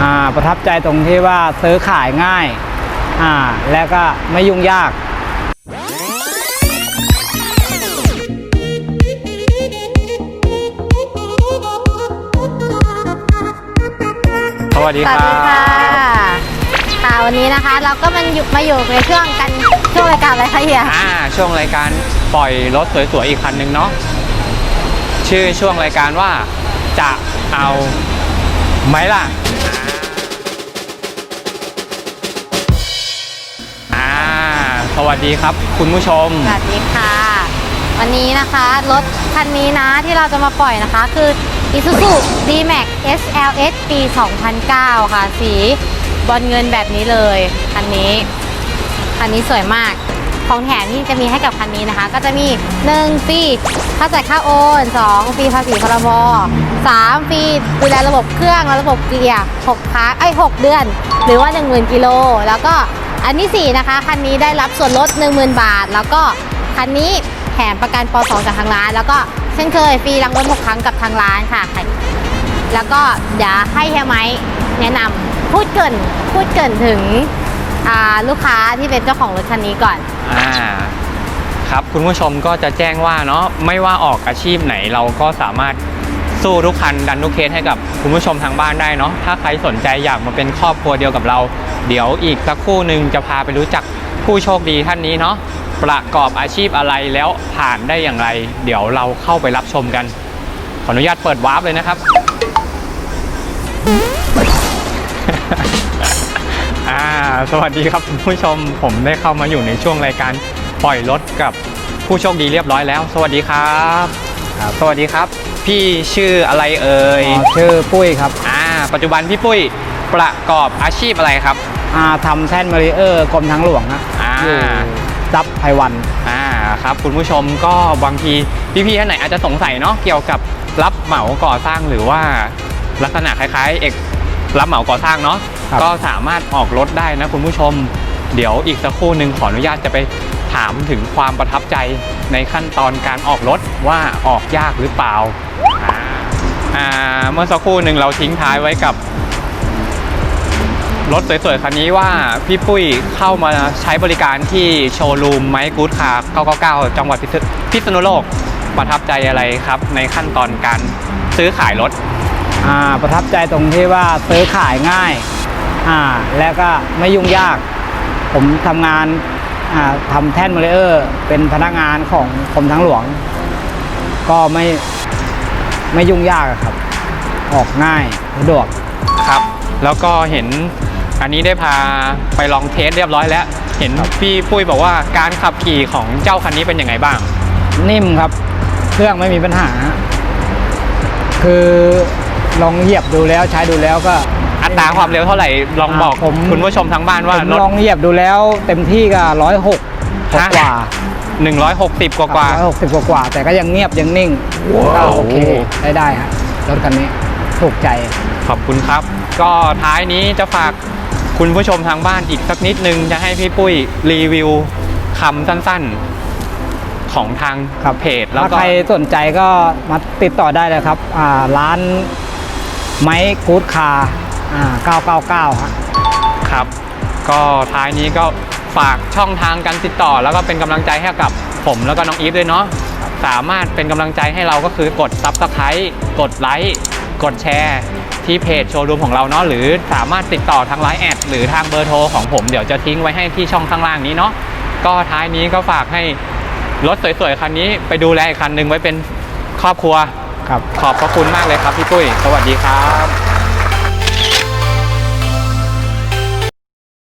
อ่าประทับใจตรงที่ว่าซื้อขายง่ายอ่าแล้วก็ไม่ยุ่งยากสวัสดีสควัสรัดีค่ะบค่ะวันนี้นะคะเราก็มันอยู่มาอยู่ในช่วงกันช่วงรายการอะไรคะเฮียอ่าช่วงรายการปล่อยรถสวยๆอีกคันหนึ่งเนาะชื่อช่วงรายการว่าจะเอาไหมล่ะ อ่า สวัสดีครับ คุณผู้ชม สวัสดีค่ะ วันนี้นะคะรถคันนี้นะที่เราจะมาปล่อยนะคะคือ Isuzu D-Max SLS ปี 2009 ค่ะ สีบอลเงินแบบนี้เลย คันนี้ คันนี้สวยมาก ของแถมที่จะมีให้กับคันนี้นะคะ ก็จะมี 1 ฟรีค่าจ่ายค่าโอน 2 ฟรีภาษีพรบ3ฟรีดูแลระบบเครื่องและระบบเกียร์6ครั้งไอ้6เดือน หรือว่า 10,000กิโลแล้วก็อันที่4นะคะคันนี้ได้รับส่วนลด 10,000 บาท แล้วก็คันนี้แถมประกันป .2 จากทางร้าน แล้วก็เช่นเคยฟรีรางวัล6ครั้งกับทางร้านค่ะ แล้วก็เดี๋ยวให้เฮียไม้แนะนำพูดเกินพูดเกินถึง อ่าลูกค้าที่เป็นเจ้าของรถคันนี้ก่อน อ่าครับคุณผู้ชมก็จะแจ้งว่าเนาะไม่ว่าออกอาชีพไหนเราก็สามารถสู้ทุกคันดันทุกเคสให้กับคุณผู้ชมทางบ้านได้เนาะถ้าใครสนใจอยากมาเป็นครอบครัวเดียวกับเรา เดี๋ยวอีกสักครู่หนึ่งจะพาไปรู้จักผู้โชคดีท่านนี้เนาะประกอบอาชีพอะไรแล้วผ่านได้อย่างไร เดี๋ยวเราเข้าไปรับชมกัน ขออนุญาตเปิดวาร์ปเลยนะครับ อ่าสวัสดีครับคุณผู้ชมผมได้เข้ามาอยู่ในช่วงรายการปล่อยรถกับผู้โชคดีเรียบร้อยแล้ว สวัสดีครับครับสวัสดีครับพี่ชื่ออะไรเอ่ยอ๋อชื่อปุ้ยครับอ่าปัจจุบันพี่ปุ้ยประกอบอาชีพอะไรครับอ่าทำแท่นมาริเออร์กรมทางหลวงฮะอ่าอยู่ซับไพวันอ่าครับคุณผู้ชมก็บางทีพี่ๆท่านไหนอาจจะสงสัยเนาะเกี่ยวกับรับเหมาก่อสร้างหรือว่าลักษณะคล้ายๆ เอกรับเหมาก่อสร้างเนาะครับ ก็สามารถออกรถได้นะคุณผู้ชม เดี๋ยวอีกสักครู่หนึ่งขออนุญาตจะไปถามถึงความประทับใจในขั้นตอนการออกรถว่าออกยากหรือเปล่าอ่าอ่าเมื่อสักครู่หนึ่งเราทิ้งท้ายไว้กับ รถสวยๆ คันนี้ว่าพี่ปุ้ยเข้ามาใช้บริการที่โชว์รูมไมค์กู๊ดคาร์999 จังหวัดพิษพิษณุโลกประทับใจอะไรครับ ในขั้นตอนการซื้อขายรถอ่าประทับใจตรงที่ว่าซื้อขายง่าย อ่าแล้วก็ไม่ยุ่งยาก ผมทำงานอ่าทำแท่นมาริเออร์เป็นพนักงานของกรมทางหลวง ก็ไม่ไม่ยุ่งยากอะครับ ออกง่ายสะดวกครับ แล้วก็เห็นอันนี้ได้พาไปลองเทสเรียบร้อยแล้ว เห็นครับพี่ปุ้ยบอกว่าการขับขี่ของเจ้าคันนี้เป็นยังไงบ้าง นิ่มครับ เครื่องไม่มีปัญหา คือ ลองเหยียบดูแล้วใช้ดูแล้วก็ อัตราความเร็วเท่าไหร่ลองบอกอ่าผม คุณผู้ชมทางบ้านว่าผมรถลองเหยียบดูแล้วเต็มที่ก็ร้อยหกฮะกว่า160 กว่ากว่า ร้อยหกสิบกว่าๆแต่ก็ยังเงียบยังนิ่งว้าวก็โอเคได้ได้ฮะรถคันนี้ถูกใจ ขอบคุณครับ ก็ท้ายนี้จะฝากคุณผู้ชมทางบ้านอีกสักนิดนึง จะให้พี่ปุ้ยรีวิวคำสั้นๆของทางครับ เพจ แล้วถ้าก็ ใครสนใจก็มาติดต่อได้เลยครับอ่าร้าน ไม้กู๊ดคาร์อ่า999ฮะครับ ก็ท้ายนี้ก็ฝากช่องทางการติดต่อ แล้วก็เป็นกำลังใจให้กับผมแล้วก็น้องอีฟด้วยเนาะสามารถเป็นกำลังใจให้เราก็คือกดซับสไครต์กดไลค์กดแชร์ที่เพจโชว์รูมของเราเนาะหรือสามารถติดต่อทางไลน์แอดหรือทางเบอร์โทรของผมเดี๋ยวจะทิ้งไว้ให้ที่ช่องข้างล่างนี้เนาะก็ท้ายนี้ก็ฝากให้รถสวยๆคันนี้ไปดูแลอีกคันหนึ่งไว้เป็นครอบครัว ครับขอบพระคุณมากเลยครับพี่ปุ้ย สวัสดีครับ